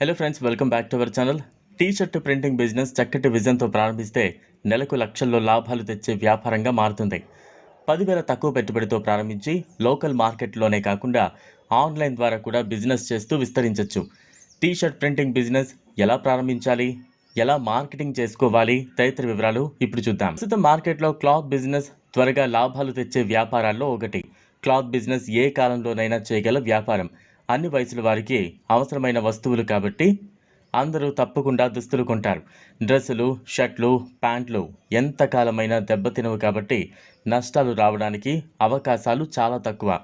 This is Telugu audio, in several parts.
Hello friends welcome back to our channel T shirt printing business చక్కటి విజన్తో ప్రారంభిస్తే నెలకు లక్షల్లో లాభాలు తెచ్చే వ్యాపారంగా మారుతుంది. పదివేల తక్కువ పెట్టుబడితో ప్రారంభించి లోకల్ మార్కెట్లోనే కాకుండా ఆన్లైన్ ద్వారా కూడా బిజినెస్ చేస్తూ విస్తరించవచ్చు టీ షర్ట్ ప్రింటింగ్ బిజినెస్ ఎలా ప్రారంభించాలి? ఎలా మార్కెటింగ్ చేసుకోవాలి? తదితర వివరాలు ఇప్పుడు చూద్దాం. ప్రస్తుతం మార్కెట్లో క్లాత్ బిజినెస్ త్వరగా లాభాలు తెచ్చే వ్యాపారాల్లో ఒకటి. క్లాత్ బిజినెస్ ఏ కాలంలోనైనా చేయగల వ్యాపారం. అన్ని వయసుల వారికి అవసరమైన వస్తువులు కాబట్టి అందరూ తప్పకుండా దుస్తులు కొంటారు. డ్రెస్సులు షర్ట్లు ప్యాంట్లు ఎంతకాలమైనా దెబ్బతినవు కాబట్టి నష్టాలు రావడానికి అవకాశాలు చాలా తక్కువ.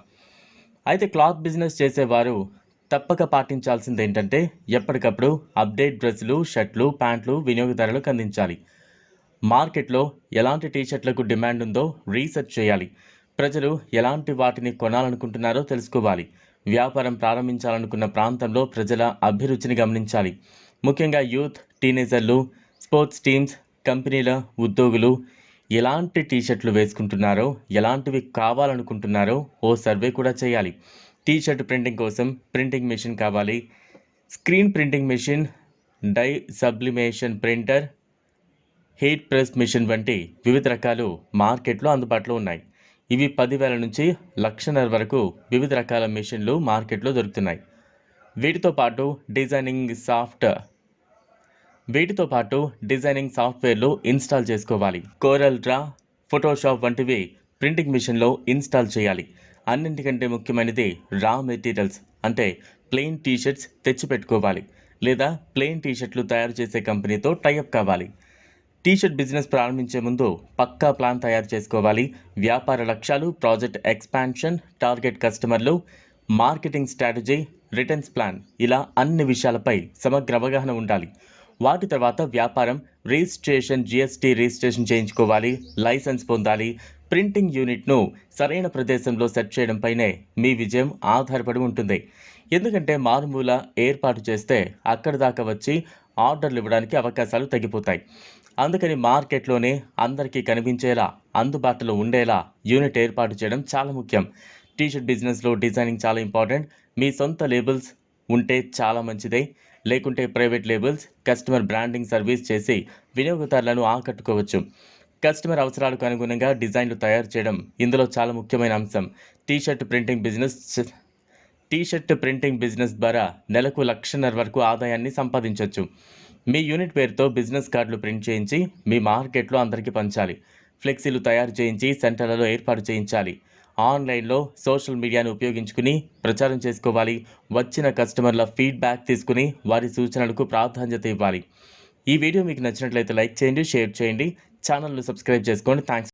అయితే క్లాత్ బిజినెస్ చేసేవారు తప్పక పాటించాల్సింది ఏంటంటే ఎప్పటికప్పుడు అప్డేట్ డ్రెస్సులు షర్ట్లు ప్యాంట్లు వినియోగదారులకు అందించాలి. మార్కెట్లో ఎలాంటి టీషర్ట్లకు డిమాండ్ ఉందో రీసెర్చ్ చేయాలి. ప్రజలు ఎలాంటి వాటిని కొనాలనుకుంటున్నారో తెలుసుకోవాలి. వ్యాపారం ప్రారంభించాలనుకున్న ప్రాంతంలో ప్రజల అభిరుచిని గమనించాలి. ముఖ్యంగా యూత్ టీనేజర్లు స్పోర్ట్స్ టీమ్స్ కంపెనీల ఉద్యోగులు ఎలాంటి టీషర్ట్లు వేసుకుంటున్నారో ఎలాంటివి కావాలనుకుంటున్నారో ఓ సర్వే కూడా చేయాలి. టీషర్ట్ ప్రింటింగ్ కోసం ప్రింటింగ్ మెషిన్ కావాలి. Screen printing machine dye sublimation printer heat press machine వంటి వివిధ రకాలు మార్కెట్లో అందుబాటులో ఉన్నాయి. ఇవి పదివేల నుంచి లక్షన్నర వరకు వివిధ రకాల మిషన్లు మార్కెట్లో దొరుకుతున్నాయి. వీటితో పాటు డిజైనింగ్ సాఫ్ట్ వీటితో పాటు డిజైనింగ్ సాఫ్ట్వేర్లు ఇన్స్టాల్ చేసుకోవాలి. కోరల్ డ్రా ఫోటోషాప్ వంటివి ప్రింటింగ్ మిషన్లో ఇన్స్టాల్ చేయాలి. అన్నింటికంటే ముఖ్యమైనది రా మెటీరియల్స్ అంటే ప్లెయిన్ టీషర్ట్స్ తెచ్చిపెట్టుకోవాలి లేదా ప్లెయిన్ టీషర్ట్లు తయారు చేసే కంపెనీతో టైఅప్ కావాలి. టీషర్ట్ బిజినెస్ ప్రారంభించే ముందు పక్కా ప్లాన్ తయారు చేసుకోవాలి. వ్యాపార లక్ష్యాలు ప్రాజెక్ట్ ఎక్స్పాన్షన్ టార్గెట్ కస్టమర్లు మార్కెటింగ్ స్ట్రాటజీ రిటర్న్స్ ప్లాన్ ఇలా అన్ని విషయాలపై సమగ్ర అవగాహన ఉండాలి. వాటి తర్వాత వ్యాపారం రిజిస్ట్రేషన్ జిఎస్టీ రిజిస్ట్రేషన్ చేయించుకోవాలి లైసెన్స్ పొందాలి. ప్రింటింగ్ యూనిట్ను సరైన ప్రదేశంలో సెట్ చేయడంపైనే మీ విజయం ఆధారపడి ఉంటుంది. ఎందుకంటే మారుమూల ఏర్పాటు చేస్తే అక్కడి దాకా వచ్చి ఆర్డర్లు ఇవ్వడానికి అవకాశాలు తగ్గిపోతాయి. అందుకని మార్కెట్లోనే అందరికీ కనిపించేలా అందుబాటులో ఉండేలా యూనిట్ ఏర్పాటు చేయడం చాలా ముఖ్యం. టీషర్ట్ బిజినెస్లో డిజైనింగ్ చాలా ఇంపార్టెంట్. మీ సొంత లేబుల్స్ ఉంటే చాలా మంచిదే. లేకుంటే private labels customer branding service చేసి వినియోగదారులను ఆకట్టుకోవచ్చు. కస్టమర్ అవసరాలకు అనుగుణంగా డిజైన్లు తయారు చేయడం ఇందులో చాలా ముఖ్యమైన అంశం. T shirt printing business T shirt printing business ద్వారా నెలకు లక్షన్నర వరకు ఆదాయాన్ని సంపాదించవచ్చు మీ యూనిట్ పేరుతో బిజినెస్ కార్డులు ప్రింట్ చేయించి మీ మార్కెట్లో అందరికీ పంచాలి. ఫ్లెక్సీలు తయారు చేయించి సెంటర్లలో ఏర్పాటు చేయించాలి. ఆన్లైన్లో సోషల్ మీడియాను ఉపయోగించుకుని ప్రచారం చేసుకోవాలి. వచ్చిన కస్టమర్ల ఫీడ్బ్యాక్ తీసుకుని వారి సూచనలకు ప్రాధాన్యత ఇవ్వాలి. ఈ వీడియో మీకు నచ్చినట్లయితే లైక్ చేయండి షేర్ చేయండి. ఛానల్ను సబ్స్క్రైబ్ చేసుకోండి. థ్యాంక్స్